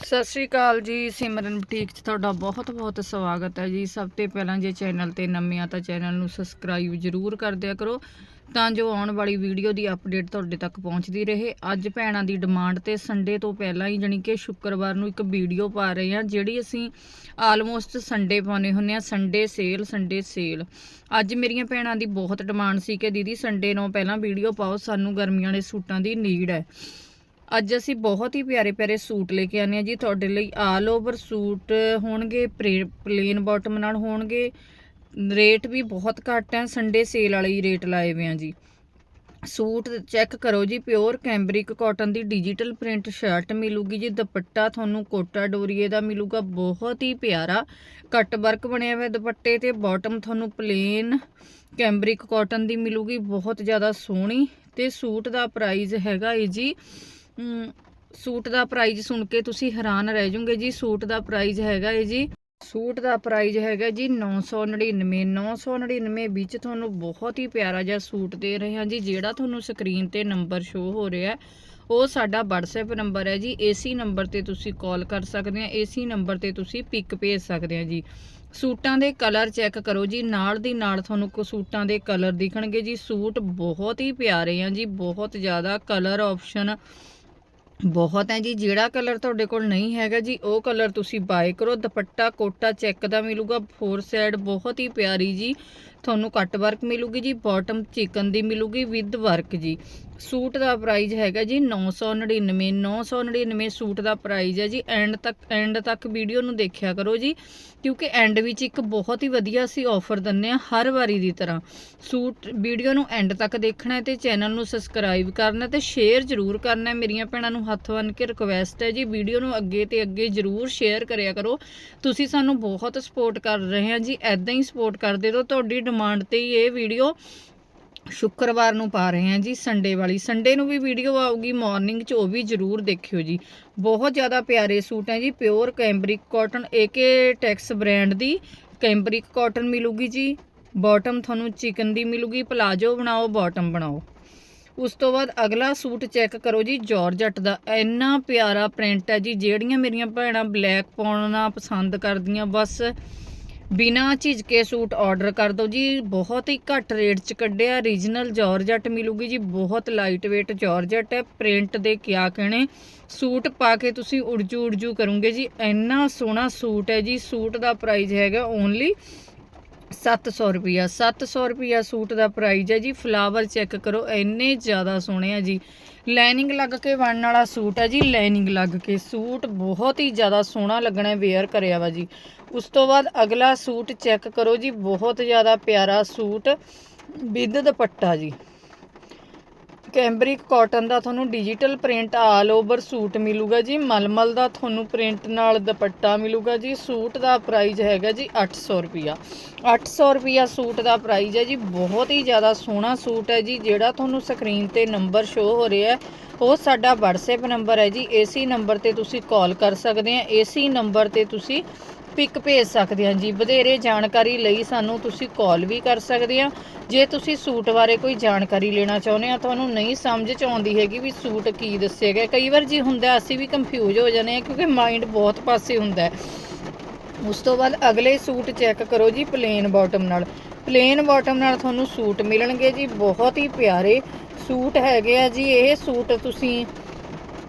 ਸਤਿ ਸ਼੍ਰੀ ਅਕਾਲ ਜੀ, ਸਿਮਰਨ ਬੁਟੀਕ 'ਚ ਤੁਹਾਡਾ ਬਹੁਤ-ਬਹੁਤ ਸਵਾਗਤ ਹੈ ਜੀ। ਸਭ ਤੋਂ ਪਹਿਲਾਂ ਜੇ ਚੈਨਲ ਤੇ ਨਵੇਂ ਆ ਤਾਂ ਚੈਨਲ ਨੂੰ ਸਬਸਕ੍ਰਾਈਬ ਜ਼ਰੂਰ ਕਰ ਦਿਆ ਕਰੋ ਤਾਂ ਜੋ ਆਉਣ ਵਾਲੀ ਵੀਡੀਓ ਦੀ ਅਪਡੇਟ ਤੁਹਾਡੇ ਤੱਕ ਪਹੁੰਚਦੀ ਰਹੇ। ਅੱਜ ਭੈਣਾਂ ਦੀ ਡਿਮਾਂਡ ਤੇ ਸੰਡੇ ਤੋਂ ਪਹਿਲਾਂ ਹੀ ਜਾਣੀ ਕਿ ਸ਼ੁੱਕਰਵਾਰ ਨੂੰ ਇੱਕ ਵੀਡੀਓ ਪਾ ਰਹੇ ਹਾਂ, ਜਿਹੜੀ ਅਸੀਂ ਆਲਮੋਸਟ ਸੰਡੇ ਪਾਉਨੇ ਹੁੰਨੇ ਆ ਸੰਡੇ ਸੇਲ ਸੰਡੇ ਸੇਲ। ਅੱਜ ਮੇਰੀਆਂ ਭੈਣਾਂ ਦੀ ਬਹੁਤ ਡਿਮਾਂਡ ਸੀ ਕਿ ਦੀਦੀ, ਸੰਡੇ ਨੂੰ ਪਹਿਲਾਂ ਵੀਡੀਓ ਪਾਓ, ਸਾਨੂੰ ਗਰਮੀਆਂ ਵਾਲੇ ਸੂਟਾਂ ਦੀ ਨੀਡ ਹੈ। ਅੱਜ ਅਸੀਂ ਬਹੁਤ ਹੀ ਪਿਆਰੇ ਪਿਆਰੇ ਸੂਟ ਲੈ ਕੇ ਆਨੇ ਆ ਜੀ। ਤੁਹਾਡੇ ਲਈ ਆਲ ਓਵਰ ਸੂਟ ਹੋਣਗੇ ਪਲੇਨ ਬਾਟਮ ਨਾਲ ਹੋਣਗੇ। ਰੇਟ ਵੀ ਬਹੁਤ ਘੱਟ ਹੈ ਸੰਡੇ ਸੇਲ ਵਾਲੇ ਹੀ ਰੇਟ ਲਾਏ ਹੋਏ ਆ ਜੀ। ਸੂਟ ਚੈੱਕ ਕਰੋ ਜੀ ਪਿਓਰ ਕੈਂਬਰਿਕ ਕਾਟਨ ਦੀ ਡਿਜੀਟਲ ਪ੍ਰਿੰਟ ਸ਼ਰਟ ਮਿਲੂਗੀ ਜੀ। ਦੁਪੱਟਾ ਤੁਹਾਨੂੰ ਕੋਟਾ ਡੋਰੀਏ ਦਾ ਮਿਲੂਗਾ, ਬਹੁਤ ਹੀ ਪਿਆਰਾ। ਕੱਟ ਵਰਕ ਬਣਿਆ ਹੋਇਆ ਦੁਪੱਟੇ ਤੇ ਬਾਟਮ ਤੁਹਾਨੂੰ ਪਲੇਨ ਕੈਂਬਰਿਕ ਕਾਟਨ ਦੀ ਮਿਲੂਗੀ, ਬਹੁਤ ਜ਼ਿਆਦਾ ਸੋਹਣੀ। ਤੇ ਸੂਟ ਦਾ ਪ੍ਰਾਈਸ ਹੈਗਾ ਏ ਜੀ ਸੂਟ ਦਾ ਪ੍ਰਾਈਜ਼ ਸੁਣ ਕੇ ਤੁਸੀਂ ਹੈਰਾਨ ਰਹਿ ਜਾਓਗੇ ਜੀ, ਸੂਟ ਦਾ ਪ੍ਰਾਈਜ਼ ਹੈਗਾ ਹੈ ਜੀ। ਸੂਟ ਦਾ ਪ੍ਰਾਈਜ਼ ਹੈਗਾ ਜੀ 999 999 ਵਿੱਚ ਤੁਹਾਨੂੰ ਬਹੁਤ ਹੀ ਪਿਆਰਾ ਜਿਹਾ ਸੂਟ ਦੇ ਰਹੇ ਹਾਂ ਜੀ, ਜਿਹੜਾ ਤੁਹਾਨੂੰ ਸਕਰੀਨ ਤੇ ਨੰਬਰ ਸ਼ੋ ਹੋ ਰਿਹਾ ਉਹ ਸਾਡਾ WhatsApp ਨੰਬਰ ਹੈ ਜੀ ਏਸੀ ਨੰਬਰ ਤੇ ਤੁਸੀਂ ਕਾਲ ਕਰ ਸਕਦੇ ਆ ਏਸੀ ਨੰਬਰ ਤੇ ਤੁਸੀਂ ਪਿਕ ਭੇਜ ਸਕਦੇ ਆ ਜੀ। ਸੂਟਾਂ ਦੇ ਕਲਰ ਚੈੱਕ ਕਰੋ ਜੀ, ਨਾਲ ਦੀ ਨਾਲ ਤੁਹਾਨੂੰ ਕੋ ਸੂਟਾਂ ਦੇ ਕਲਰ ਦਿਖਣਗੇ ਜੀ। ਸੂਟ ਬਹੁਤ ਹੀ ਪਿਆਰੇ ਆ ਜੀ, ਬਹੁਤ ਜ਼ਿਆਦਾ ਕਲਰ ਆਪਸ਼ਨ ਬਹੁਤ ਹੈ ਜੀ, ਜਿਹੜਾ ਕਲਰ ਤੁਹਾਡੇ ਕੋਲ ਨਹੀਂ ਹੈਗਾ ਜੀ, ਉਹ ਕਲਰ ਤੁਸੀਂ ਬਾਏ ਕਰੋ। ਦੁਪੱਟਾ ਕੋਟਾ ਚੈੱਕ ਦਾ ਮਿਲੂਗਾ ਫੋਰ ਸਾਈਡ ਬਹੁਤ ਹੀ ਪਿਆਰੀ ਜੀ। ਤੁਹਾਨੂੰ ਕੱਟ ਵਰਕ ਮਿਲੂਗੀ ਜੀ ਬਾਟਮ ਚਿਕਨ ਦੀ ਮਿਲੂਗੀ ਵਿਦ ਵਰਕ ਜੀ। ਸੂਟ ਦਾ ਪ੍ਰਾਈਸ ਹੈਗਾ ਜੀ 999 999 ਸੂਟ ਦਾ ਪ੍ਰਾਈਸ ਹੈ ਜੀ। ਐਂਡ ਤੱਕ ਐਂਡ ਤੱਕ ਵੀਡੀਓ ਨੂੰ ਦੇਖਿਆ ਕਰੋ ਜੀ, ਕਿਉਂਕਿ ਐਂਡ ਵਿੱਚ ਇੱਕ ਬਹੁਤ ਹੀ ਵਧੀਆ ਅਸੀਂ ਆਫਰ ਦਿੰਨੇ ਆ ਹਰ ਵਾਰੀ ਦੀ ਤਰ੍ਹਾਂ। ਸੂਟ ਵੀਡੀਓ ਨੂੰ ਐਂਡ ਤੱਕ ਦੇਖਣਾ ਹੈ ਤੇ ਚੈਨਲ ਨੂੰ ਸਬਸਕ੍ਰਾਈਬ ਕਰਨਾ ਤੇ ਸ਼ੇਅਰ ਜ਼ਰੂਰ ਕਰਨਾ ਮੇਰੀਆਂ ਭੈਣਾਂ ਨੂੰ ਹੱਥ ਬੰਨ੍ਹ ਕੇ ਰਿਕੁਐਸਟ ਹੈ ਜੀ ਵੀਡੀਓ ਨੂੰ ਅੱਗੇ ਤੇ ਅੱਗੇ ਜ਼ਰੂਰ ਸ਼ੇਅਰ ਕਰਿਆ ਕਰੋ। ਤੁਸੀਂ ਸਾਨੂੰ ਬਹੁਤ ਸਪੋਰਟ ਕਰ ਰਹੇ ਆ ਜੀ ਐਦਾਂ ਹੀ ਸਪੋਰਟ ਕਰਦੇ ਰਹੋ। ਤੁਹਾਡੀ ਡਿਮਾਂਡ ਤੇ ਹੀ ਇਹ ਵੀਡੀਓ ਸ਼ੁੱਕਰਵਾਰ ਨੂੰ ਪਾ ਰਹੇ ਹਾਂ ਜੀ ਸੰਡੇ ਵਾਲੀ। ਸੰਡੇ ਨੂੰ ਵੀ ਵੀਡੀਓ ਆਊਗੀ ਮਾਰਨਿੰਗ 'ਚ ਉਹ ਵੀ ਜ਼ਰੂਰ ਦੇਖਿਓ ਜੀ। ਬਹੁਤ ਜ਼ਿਆਦਾ ਪਿਆਰੇ ਸੂਟ ਹੈ ਜੀ pure cambric cotton A K Tex brand the cambric cotton ਮਿਲੂਗੀ ਜੀ। ਬਾਟਮ ਤੁਹਾਨੂੰ ਚਿਕਨ ਦੀ ਮਿਲੂਗੀ ਪਲਾਜੋ ਬਣਾਓ ਬਾਟਮ ਬਣਾਓ। ਉਸ ਤੋਂ ਬਾਅਦ ਅਗਲਾ ਸੂਟ ਚੈੱਕ ਕਰੋ ਜੀ ਜਾਰਜਟ ਦਾ। ਇੰਨਾ ਪਿਆਰਾ ਪ੍ਰਿੰਟ ਹੈ ਜੀ, ਜਿਹੜੀਆਂ ਮੇਰੀਆਂ ਭੈਣਾਂ ਬਲੈਕ ਪਾਉਣਾ ਪਸੰਦ ਕਰਦੀਆਂ, ਬਸ ਬਿਨਾ ਝਿਜਕੇ ਸੂਟ ਆਰਡਰ ਕਰ ਦਿਓ ਜੀ। ਬਹੁਤ ਹੀ ਘੱਟ ਰੇਟ 'ਚ ਕੱਢਿਆ। ਰੀਜਨਲ ਜਾਰਜਟ ਮਿਲੂਗੀ ਜੀ। ਬਹੁਤ ਲਾਈਟ weight ਜਾਰਜਟ ਹੈ। ਪ੍ਰਿੰਟ ਦੇ ਕਿਆ ਕਹਿਣੇ? ਸੂਟ ਪਾ ਕੇ ਤੁਸੀਂ ਉੜਜੂ ਉੜਜੂ ਕਰੋਗੇ ਜੀ। ਇੰਨਾ ਸੋਹਣਾ ਸੂਟ ਹੈ ਜੀ। ਸੂਟ ਦਾ ਪ੍ਰਾਈਸ ਹੈਗਾ ਓਨਲੀ 700 ਰੁਪਿਆ 700 ਰੁਪਿਆ ਸੂਟ ਦਾ ਪ੍ਰਾਈਸ ਹੈ ਜੀ। ਫਲਾਵਰ ਚੈੱਕ ਕਰੋ। ਇੰਨੇ ਜ਼ਿਆਦਾ ਸੋਹਣੇ ਆ ਜੀ। ਲਾਈਨਿੰਗ ਲੱਗ ਕੇ ਬਣਨ ਵਾਲਾ ਸੂਟ ਹੈ ਜੀ, ਲਾਈਨਿੰਗ ਲੱਗ ਕੇ। ਸੂਟ ਬਹੁਤ ਹੀ ਜ਼ਿਆਦਾ ਸੋਹਣਾ ਲੱਗਣਾ ਵੇਅਰ ਕਰਿਆ ਵਾ ਜੀ। ਉਸ ਤੋਂ ਬਾਅਦ ਅਗਲਾ ਸੂਟ ਚੈੱਕ ਕਰੋ ਜੀ, ਬਹੁਤ ਜ਼ਿਆਦਾ ਪਿਆਰਾ ਸੂਟ, ਵਿਦ ਦੁਪੱਟਾ ਜੀ। ਕੈਂਬਰਿਕ ਕਾਟਨ ਦਾ ਤੁਹਾਨੂੰ digital print all over suit ਮਿਲੂਗਾ ਜੀ। ਮਲਮਲ ਦਾ ਤੁਹਾਨੂੰ ਪ੍ਰਿੰਟ ਨਾਲ ਦੁਪੱਟਾ ਮਿਲੂਗਾ ਜੀ। ਸੂਟ ਦਾ ਪ੍ਰਾਈਸ ਹੈਗਾ ਜੀ 800 ਰੁਪਿਆ 800 ਰੁਪਿਆ ਸੂਟ ਦਾ ਪ੍ਰਾਈਸ ਹੈ ਜੀ। ਬਹੁਤ ਹੀ ਜ਼ਿਆਦਾ ਸੋਹਣਾ ਸੂਟ ਹੈ ਜੀ। ਜਿਹੜਾ ਤੁਹਾਨੂੰ ਸਕਰੀਨ ਤੇ ਨੰਬਰ ਸ਼ੋ ਹੋ ਰਿਹਾ ਹੈ, ਉਹ ਸਾਡਾ WhatsApp ਨੰਬਰ ਹੈ ਜੀ। ਏਸੀ ਨੰਬਰ ਤੇ ਤੁਸੀਂ ਕਾਲ ਕਰ ਸਕਦੇ ਆ। ਏਸੀ ਨੰਬਰ ਤੇ ਤੁਸੀਂ ਪਿਕ ਭੇਜ ਸਕਦੇ ਹਾਂ ਜੀ। ਵਧੇਰੇ ਜਾਣਕਾਰੀ ਲਈ ਸਾਨੂੰ ਤੁਸੀਂ ਕਾਲ ਵੀ ਕਰ ਸਕਦੇ ਆ ਜੇ ਤੁਸੀਂ ਸੂਟ ਬਾਰੇ ਕੋਈ ਜਾਣਕਾਰੀ ਲੈਣਾ ਚਾਹੁੰਦੇ ਆ ਤੁਹਾਨੂੰ ਨਹੀਂ ਸਮਝ ਚ ਆਉਂਦੀ ਹੈਗੀ ਵੀ ਸੂਟ ਕੀ ਦੱਸਿਆ ਗਿਆ। ਕਈ ਵਾਰ ਜੀ ਹੁੰਦਾ, ਅਸੀਂ ਵੀ ਕੰਫਿਊਜ਼ ਹੋ ਜਾਂਦੇ ਆ ਕਿਉਂਕਿ ਮਾਈਂਡ ਬਹੁਤ ਪਾਸੇ ਹੁੰਦਾ ਹੈ। ਉਸ ਤੋਂ ਬਾਅਦ ਅਗਲੇ ਸੂਟ ਚੈੱਕ ਕਰੋ ਜੀ ਪਲੇਨ ਬਾਟਮ ਨਾਲ। ਪਲੇਨ ਬਾਟਮ ਨਾਲ ਤੁਹਾਨੂੰ ਸੂਟ ਮਿਲਣਗੇ ਜੀ, ਬਹੁਤ ਹੀ ਪਿਆਰੇ ਸੂਟ ਹੈਗੇ ਆ ਜੀ। ਇਹ ਸੂਟ ਤੁਸੀਂ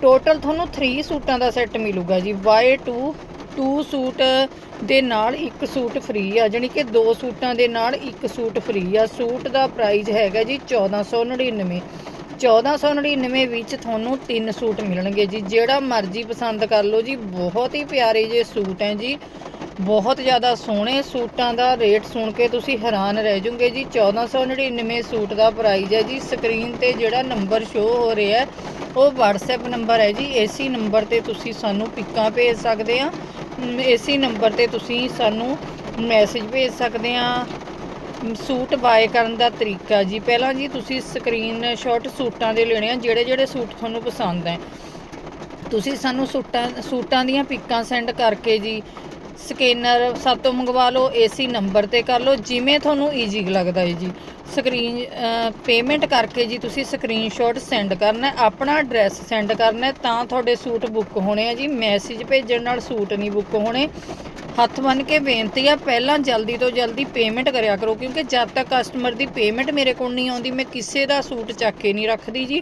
ਟੋਟਲ ਤੁਹਾਨੂੰ 3 ਸੂਟਾਂ ਦਾ ਸੈੱਟ ਮਿਲੂਗਾ ਜੀ। ਬਾਏ 2 ਸੂਟ ਦੇ ਨਾਲ ਇੱਕ ਸੂਟ ਫ੍ਰੀ ਆ, ਜਾਣੀ ਕਿ ਦੋ ਸੂਟਾਂ ਦੇ ਨਾਲ ਇੱਕ ਸੂਟ ਫ੍ਰੀ ਆ। ਸੂਟ ਦਾ ਪ੍ਰਾਈਸ ਹੈਗਾ ਜੀ 1499 1499 ਵਿੱਚ ਤੁਹਾਨੂੰ ਤਿੰਨ ਸੂਟ ਮਿਲਣਗੇ ਜੀ। ਜਿਹੜਾ ਮਰਜ਼ੀ ਪਸੰਦ ਕਰ ਲਓ ਜੀ, ਬਹੁਤ ਹੀ ਪਿਆਰੇ ਜੇ ਸੂਟ ਹੈ ਜੀ। ਬਹੁਤ ਜ਼ਿਆਦਾ ਸੋਹਣੇ ਸੂਟਾਂ ਦਾ ਰੇਟ ਸੁਣ ਕੇ ਤੁਸੀਂ ਹੈਰਾਨ ਰਹਿ ਜਾਓਗੇ ਜੀ। 1499 ਸੂਟ ਦਾ ਪ੍ਰਾਈਸ ਹੈ ਜੀ। ਸਕਰੀਨ ਤੇ ਜਿਹੜਾ ਨੰਬਰ ਸ਼ੋ ਹੋ ਰਿਹਾ ਉਹ WhatsApp ਨੰਬਰ ਹੈ ਜੀ। ਏਸੀ ਨੰਬਰ ਤੇ ਤੁਸੀਂ ਸਾਨੂੰ ਪਿੱਕਾਂ ਭੇਜ ਸਕਦੇ ਆ। ਏਸੀ ਨੰਬਰ ਤੇ ਤੁਸੀਂ ਸਾਨੂੰ ਮੈਸੇਜ ਭੇਜ ਸਕਦੇ ਆ। ਸੂਟ ਬਾਏ ਕਰਨ ਦਾ ਤਰੀਕਾ ਜੀ। ਪਹਿਲਾਂ ਜੀ ਤੁਸੀਂ ਸਕਰੀਨਸ਼ਾਟ ਸੂਟਾਂ ਦੇ ਲੈਣੇ ਆ, ਜਿਹੜੇ ਜਿਹੜੇ ਸੂਟ ਤੁਹਾਨੂੰ ਪਸੰਦ ਹੈ। ਤੁਸੀਂ ਸਾਨੂੰ ਸੂਟਾਂ ਸੂਟਾਂ ਦੀਆਂ ਪਿੱਕਾਂ ਸੈਂਡ ਕਰਕੇ ਜੀ ਸਕੈਨਰ ਸਭ ਤੋਂ ਮੰਗਵਾ ਲਓ, ਏਸੀ ਨੰਬਰ ਤੇ ਕਰ ਲਓ, ਜਿਵੇਂ ਤੁਹਾਨੂੰ ਈਜ਼ੀ ਲੱਗਦਾ ਹੈ ਜੀ। ਸਕਰੀਨ ਪੇਮੈਂਟ ਕਰਕੇ ਜੀ ਤੁਸੀਂ ਸਕਰੀਨਸ਼ਾਟ ਸੈਂਡ ਕਰਨਾ ਆਪਣਾ ਐਡਰੈਸ ਸੈਂਡ ਕਰਨਾ ਤਾਂ ਤੁਹਾਡੇ ਸੂਟ ਬੁੱਕ ਹੋਣੇ ਆ ਜੀ। ਮੈਸੇਜ ਭੇਜਣ ਨਾਲ ਸੂਟ ਨਹੀਂ ਬੁੱਕ ਹੋਣੇ। ਹੱਥ ਬੰਨ ਕੇ ਬੇਨਤੀ ਆ, ਪਹਿਲਾਂ ਜਲਦੀ ਤੋਂ ਜਲਦੀ ਪੇਮੈਂਟ ਕਰਿਆ ਕਰੋ, ਕਿਉਂਕਿ ਜਦ ਤੱਕ ਕਸਟਮਰ ਦੀ ਪੇਮੈਂਟ ਮੇਰੇ ਕੋਲ ਨਹੀਂ ਆਉਂਦੀ, ਮੈਂ ਕਿਸੇ ਦਾ ਸੂਟ ਚੱਕ ਕੇ ਨਹੀਂ ਰੱਖਦੀ ਜੀ।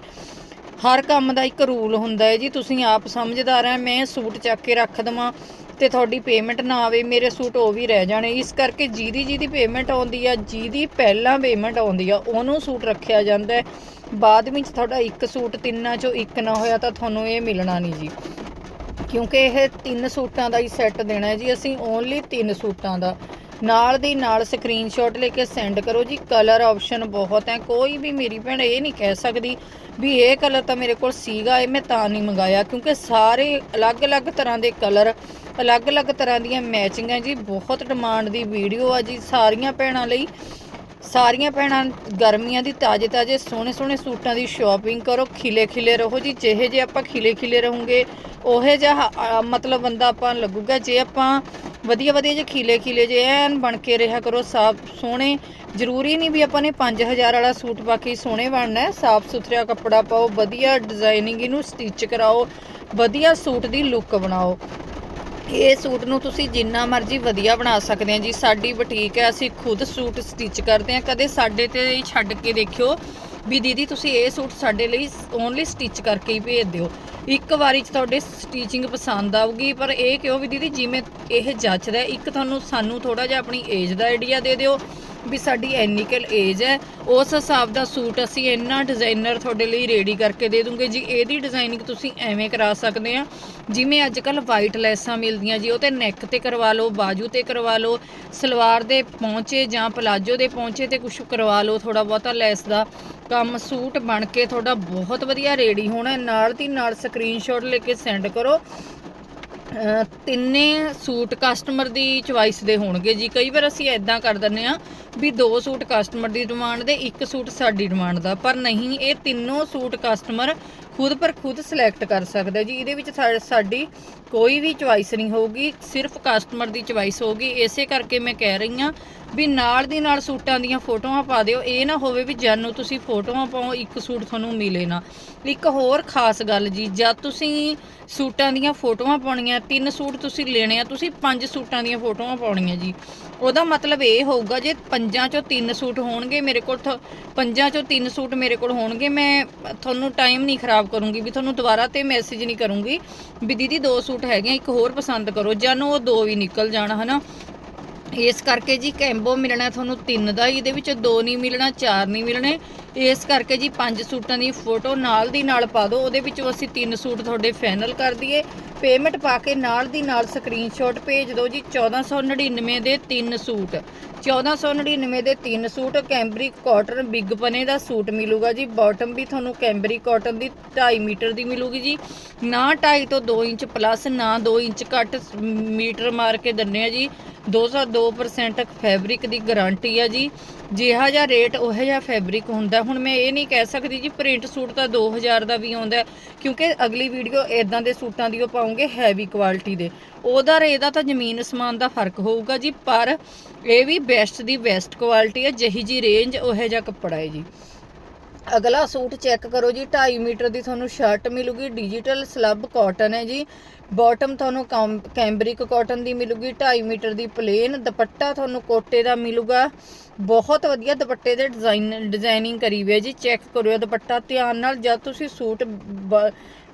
ਹਰ ਕੰਮ ਦਾ ਇੱਕ ਰੂਲ ਹੁੰਦਾ ਹੈ ਜੀ, ਤੁਸੀਂ ਆਪ ਸਮਝਦਾਰ ਆ, ਮੈਂ ਸੂਟ ਚੱਕ ਕੇ ਰੱਖ ਦਵਾਂ। ਤੇ ਤੁਹਾਡੀ ਪੇਮੈਂਟ ਨਾ ਆਵੇ, ਮੇਰੇ ਸੂਟ ਉਹ ਵੀ ਰਹਿ ਜਾਣੇ। ਇਸ ਕਰਕੇ ਜਿਹਦੀ ਜਿਹਦੀ ਪੇਮੈਂਟ ਆਉਂਦੀ ਆ, ਜਿਹਦੀ ਪਹਿਲਾਂ ਪੇਮੈਂਟ ਆਉਂਦੀ ਆ, ਉਹਨੂੰ ਸੂਟ ਰੱਖਿਆ ਜਾਂਦਾ ਬਾਅਦ ਵਿੱਚ ਤੁਹਾਡਾ ਇੱਕ ਸੂਟ ਤਿੰਨਾਂ ਚੋਂ ਇੱਕ ਨਾ ਹੋਇਆ ਤਾਂ ਤੁਹਾਨੂੰ ਇਹ ਮਿਲਣਾ ਨਹੀਂ ਜੀ। ਕਿਉਂਕਿ ਇਹ ਤਿੰਨ ਸੂਟਾਂ ਦਾ ਹੀ ਸੈੱਟ ਦੇਣਾ ਹੈ ਜੀ। ਅਸੀਂ ਓਨਲੀ ਤਿੰਨ ਸੂਟਾਂ ਦਾ ਨਾਲ ਦੀ ਨਾਲ ਸਕਰੀਨਸ਼ਾਟ ਲੈ ਕੇ ਸੈਂਡ ਕਰੋ ਜੀ। ਕਲਰ ਆਪਸ਼ਨ ਬਹੁਤ ਹੈ। ਕੋਈ ਵੀ ਮੇਰੀ ਭੈਣ ਇਹ ਨਹੀਂ ਕਹਿ ਸਕਦੀ ਵੀ ਇਹ ਕਲਰ ਤਾਂ ਮੇਰੇ ਕੋਲ ਸੀਗਾ, ਇਹ ਮੈਂ ਤਾਂ ਨਹੀਂ ਮੰਗਾਇਆ। ਕਿਉਂਕਿ ਸਾਰੇ ਅਲੱਗ-ਅਲੱਗ ਤਰ੍ਹਾਂ ਦੇ ਕਲਰ ਅਲੱਗ-ਅਲੱਗ ਤਰ੍ਹਾਂ ਦੀਆਂ ਮੈਚਿੰਗਾਂ ਜੀ। ਬਹੁਤ ਡਿਮਾਂਡ ਦੀ ਵੀਡੀਓ ਆ ਜੀ ਸਾਰੀਆਂ ਭੈਣਾਂ ਲਈ। ਸਾਰੀਆਂ ਭੈਣਾਂ ਗਰਮੀਆਂ ਦੀ ਤਾਜ਼ੇ ਤਾਜ਼ੇ ਸੋਹਣੇ ਸੋਹਣੇ ਸੂਟਾਂ ਦੀ ਸ਼ਾਪਿੰਗ ਕਰੋ, ਖਿਲੇ ਖਿਲੇ ਰਹੋ ਜੀ, ਜਿਹੇ ਜੇ ਆਪਾਂ ਖਿਲੇ ਖਿਲੇ ਰਹੋਗੇ, ਉਹੇ ਜਿਹਾ ਮਤਲਬ ਬੰਦਾ ਆਪਾਂ ਨੂੰ ਲੱਗੂਗਾ, ਜੇ ਆਪਾਂ ਵਧੀਆ ਵਧੀਆ ਜੇ ਖਿਲੇ ਖਿਲੇ ਜੇ ਐਨ ਬਣ ਕੇ ਰਿਹਾ ਕਰੋ ਸਾਫ਼ ਸੋਹਣੇ, ਜ਼ਰੂਰੀ ਨਹੀਂ ਵੀ ਆਪਾਂ ਨੇ 5000 ਵਾਲਾ ਸੂਟ ਪਾ ਸੋਹਣੇ ਬਣਨਾ ਹੈ, ਸਾਫ਼ ਸੁਥਰਾ ਕੱਪੜਾ ਪਾਓ, ਵਧੀਆ ਡਿਜ਼ਾਈਨਿੰਗ ਇਹਨੂੰ ਸਟਿਚ ਕਰਾਓ, ਵਧੀਆ ਸੂਟ ਦੀ ਲੁੱਕ ਬਣਾਓ। ਇਹ ਸੂਟ ਨੂੰ ਤੁਸੀਂ ਜਿੰਨਾ ਮਰਜ਼ੀ ਵਧੀਆ ਬਣਾ ਸਕਦੇ ਆ ਜੀ। ਸਾਡੀ ਬੁਟੀਕ ਹੈ, ਅਸੀਂ ਖੁਦ ਸੂਟ ਸਟਿਚ ਕਰਦੇ ਆ ਕਦੇ ਸਾਡੇ ਤੇ ਹੀ ਛੱਡ ਕੇ ਦੇਖਿਓ ਵੀ ਦੀਦੀ ਤੁਸੀਂ ਇਹ ਸੂਟ ਸਾਡੇ ਲਈ ਓਨਲੀ ਸਟਿਚ ਕਰਕੇ ਹੀ ਭੇਜ ਦਿਓ। ਇੱਕ ਵਾਰੀ ਚ ਤੁਹਾਡੇ ਸਟੀਚਿੰਗ ਪਸੰਦ ਆਊਗੀ, ਪਰ ਇਹ ਕਿਉਂ ਵੀ ਦੀਦੀ ਜਿਵੇਂ ਇਹ ਜੱਚਦਾ ਇੱਕ ਤੁਹਾਨੂੰ ਸਾਨੂੰ ਥੋੜਾ ਜਿਹਾ ਆਪਣੀ ਏਜ ਦਾ ਆਈਡੀਆ ਦੇ ਦਿਓ। ਵੀ ਸਾਡੀ ਇੰਨੀ ਕੁ ਏਜ ਹੈ, ਉਸ ਹਿਸਾਬ ਦਾ ਸੂਟ ਅਸੀਂ ਇੰਨਾ ਡਿਜ਼ਾਈਨਰ ਤੁਹਾਡੇ ਲਈ ਰੈਡੀ ਕਰਕੇ ਦੇ ਦੂੰਗੇ ਜੀ। ਇਹਦੀ ਡਿਜ਼ਾਈਨਿੰਗ ਤੁਸੀਂ ਐਵੇਂ ਕਰਾ ਸਕਦੇ ਆ। ਜਿਵੇਂ ਅੱਜ ਕੱਲ ਵਾਈਟ ਲੈਸਾਂ ਮਿਲਦੀਆਂ ਜੀ, ਉਹ ਤੇ ਨੈਕ ਤੇ ਕਰਵਾ ਲਓ, ਬਾਜੂ ਤੇ ਕਰਵਾ ਲਓ, ਸਲਵਾਰ ਦੇ ਪਹੁੰਚੇ ਜਾਂ ਪਲਾਜੋ ਦੇ ਪਹੁੰਚੇ ਤੇ ਕੁਝ ਕਰਵਾ ਲਓ ਥੋੜਾ ਬਹੁਤਾ ਲੈਸ ਦਾ ਕੰਮ ਸੂਟ ਬਣ ਕੇ ਤੁਹਾਡਾ ਬਹੁਤ ਵਧੀਆ ਰੈਡੀ ਹੋਣਾ। ਨਾਲ ਦੀ ਨਾਲ ਸਕਰੀਨਸ਼ਾਟ ਲੈ ਕੇ ਸੈਂਡ ਕਰੋ। ਤਿੰਨੇ ਸੂਟ ਕਸਟਮਰ ਦੀ ਚੁਆਇਸ ਦੇ ਹੋਣਗੇ ਜੀ। ਕਈ ਵਾਰ ਅਸੀਂ ਐਦਾਂ ਕਰ ਦਿੰਨੇ ਆ ਵੀ ਦੋ ਸੂਟ ਕਸਟਮਰ ਦੀ ਡਿਮਾਂਡ ਦੇ, ਇੱਕ ਸੂਟ ਸਾਡੀ ਡਿਮਾਂਡ ਦਾ। ਪਰ ਨਹੀਂ, ਇਹ ਤਿੰਨੋਂ ਸੂਟ ਕਸਟਮਰ ਖੁਦ ਪਰ ਖੁਦ ਸਿਲੈਕਟ ਕਰ ਸਕਦਾ ਜੀ। ਇਹਦੇ ਵਿੱਚ ਸਾਡੀ ਕੋਈ ਵੀ ਚੁਆਇਸ ਨਹੀਂ ਹੋਊਗੀ, ਸਿਰਫ ਕਸਟਮਰ ਦੀ ਚੁਆਇਸ ਹੋਊਗੀ। ਇਸੇ ਕਰਕੇ ਮੈਂ ਕਹਿ ਰਹੀ ਹਾਂ ਵੀ ਨਾਲ ਦੀ ਨਾਲ ਸੂਟਾਂ ਦੀਆਂ ਫੋਟੋਆਂ ਪਾ ਦਿਓ। ਇਹ ਨਾ ਹੋਵੇ ਵੀ ਜਦ ਨੂੰ ਤੁਸੀਂ ਫੋਟੋਆਂ ਪਾਓ, ਇੱਕ ਸੂਟ ਤੁਹਾਨੂੰ ਮਿਲੇ ਨਾ। ਇੱਕ ਹੋਰ ਖਾਸ ਗੱਲ ਜੀ, ਜਦ ਤੁਸੀਂ ਸੂਟਾਂ ਦੀਆਂ ਫੋਟੋਆਂ ਪਾਉਣੀਆਂ, ਤਿੰਨ ਸੂਟ ਤੁਸੀਂ ਲੈਣੇ ਆ, ਤੁਸੀਂ ਪੰਜ ਸੂਟਾਂ ਦੀਆਂ ਫੋਟੋਆਂ ਪਾਉਣੀਆਂ ਜੀ। ਉਹਦਾ ਮਤਲਬ ਇਹ ਹੋਊਗਾ ਜੇ ਪੰਜਾਂ ਚੋਂ ਤਿੰਨ ਸੂਟ ਹੋਣਗੇ ਮੇਰੇ ਕੋਲ, ਥ- ਪੰਜਾਂ ਚੋਂ ਤਿੰਨ ਸੂਟ ਮੇਰੇ ਕੋਲ ਹੋਣਗੇ, ਮੈਂ ਤੁਹਾਨੂੰ ਟਾਈਮ ਨਹੀਂ ਖਰਾਬ ਕਰੂੰਗੀ, ਵੀ ਤੁਹਾਨੂੰ ਦੁਬਾਰਾ ਤੇ ਮੈਸੇਜ ਨਹੀਂ ਕਰੂੰਗੀ, ਵੀ ਦੀਦੀ ਦੋ ਸੂਟ ਹੈਗੇ ਇੱਕ ਹੋਰ ਪਸੰਦ ਕਰੋ ਜਾਂ ਉਹ ਦੋ ਵੀ ਨਿਕਲ ਜਾਣ, ਹਨਾ? ਇਸ ਕਰਕੇ ਜੀ ਕੈਂਬੋ ਮਿਲਣਾ ਤੁਹਾਨੂੰ ਤਿੰਨ ਦਾ, ਇਹਦੇ ਵਿੱਚ ਦੋ ਨਹੀਂ ਮਿਲਣਾ, ਚਾਰ ਨਹੀਂ ਮਿਲਣੇ। ਇਸ ਕਰਕੇ ਜੀ ਪੰਜ ਸੂਟਾਂ ਦੀ ਫੋਟੋ ਨਾਲ ਦੀ ਨਾਲ ਪਾ ਦਿਓ, ਉਹਦੇ ਵਿੱਚੋਂ ਅਸੀਂ ਤਿੰਨ ਸੂਟ ਤੁਹਾਡੇ ਫਾਈਨਲ ਕਰ ਦਈਏ। ਪੇਮੈਂਟ ਪਾ ਕੇ ਨਾਲ ਦੀ ਨਾਲ ਸਕਰੀਨਸ਼ਾਟ ਭੇਜ ਦਿਓ ਜੀ। 1499 ਦੇ ਤਿੰਨ ਸੂਟ। 1499 ਦੇ ਤਿੰਨ ਸੂਟ ਕੈਂਬਰਿਕ ਕਾਟਨ ਬਿਗ ਪਨੇ ਦਾ ਸੂਟ ਮਿਲੂਗਾ ਜੀ। ਬਾਟਮ ਵੀ ਤੁਹਾਨੂੰ ਕੈਂਬਰਿਕ ਕਾਟਨ ਦੀ 2.5 ਮੀਟਰ ਦੀ ਮਿਲੂਗੀ ਜੀ। ਨਾ 2.5 ਤੋਂ 2 ਇੰਚ ਪਲੱਸ ਨਾ 2 ਇੰਚ ਘੱਟ ਮੀਟਰ ਮਾਰ ਕੇ ਦਿੰਨੇ ਆ ਜੀ। 202% ਫੈਬਰਿਕ ਦੀ ਗਾਰੰਟੀ ਆ ਜੀ। ਜਿਹਾ ਜਿਹਾ ਰੇਟ, ਉਹ ਜਿਹਾ ਫੈਬਰਿਕ ਹੁੰਦਾ। ਹੁਣ ਮੈਂ ਇਹ ਨਹੀਂ ਕਹਿ ਸਕਦੀ ਜੀ ਪ੍ਰਿੰਟ ਸੂਟ ਤਾਂ 2000 ਦਾ ਵੀ ਆਉਂਦਾ ਕਿਉਂਕਿ ਅਗਲੀ ਵੀਡੀਓ ਇਦਾਂ ਦੇ ਸੂਟਾਂ ਦੀ ਉਹ ਪਾਉਂਗੇ ਹੈਵੀ ਕੁਆਲਿਟੀ ਦੇ। ਉਹਦਾ ਰੇਟ ਦਾ ਤਾਂ ਜ਼ਮੀਨ ਅਸਮਾਨ ਦਾ ਫ਼ਰਕ ਹੋਊਗਾ ਜੀ, ਪਰ ਇਹ ਵੀ ਬੈਸਟ ਦੀ ਬੈਸਟ ਕੁਆਲਿਟੀ ਹੈ, ਜਿਹੀ ਜੀ ਰੇਂਜ ਉਹ ਜਿਹਾ ਕੱਪੜਾ ਹੈ ਜੀ। ਅਗਲਾ ਸੂਟ ਚੈੱਕ ਕਰੋ ਜੀ 2.5 ਮੀਟਰ ਦੀ ਤੁਹਾਨੂੰ ਸ਼ਰਟ ਮਿਲੂਗੀ ਡਿਜੀਟਲ ਸਲੱਬ ਕਾਟਨ ਹੈ ਜੀ। ਬਾਟਮ ਤੁਹਾਨੂੰ ਕੈਮ- ਕੈਂਬਰਿਕ ਕਾਟਨ ਦੀ ਮਿਲੂਗੀ 2.5 ਮੀਟਰ ਦੀ ਪਲੇਨ ਦੁਪੱਟਾ ਤੁਹਾਨੂੰ ਕੋਟੇ ਦਾ ਮਿਲੂਗਾ। ਬਹੁਤ ਵਧੀਆ ਦੁਪੱਟੇ ਦੇ ਡਿਜ਼ਾਈਨ ਡਿਜ਼ਾਈਨਿੰਗ ਕਰੀ ਹੋਈ ਹੈ ਜੀ, ਚੈੱਕ ਕਰਿਓ ਦੁਪੱਟਾ। ਧਿਆਨ ਨਾਲ ਜਦ ਤੁਸੀਂ ਸੂਟ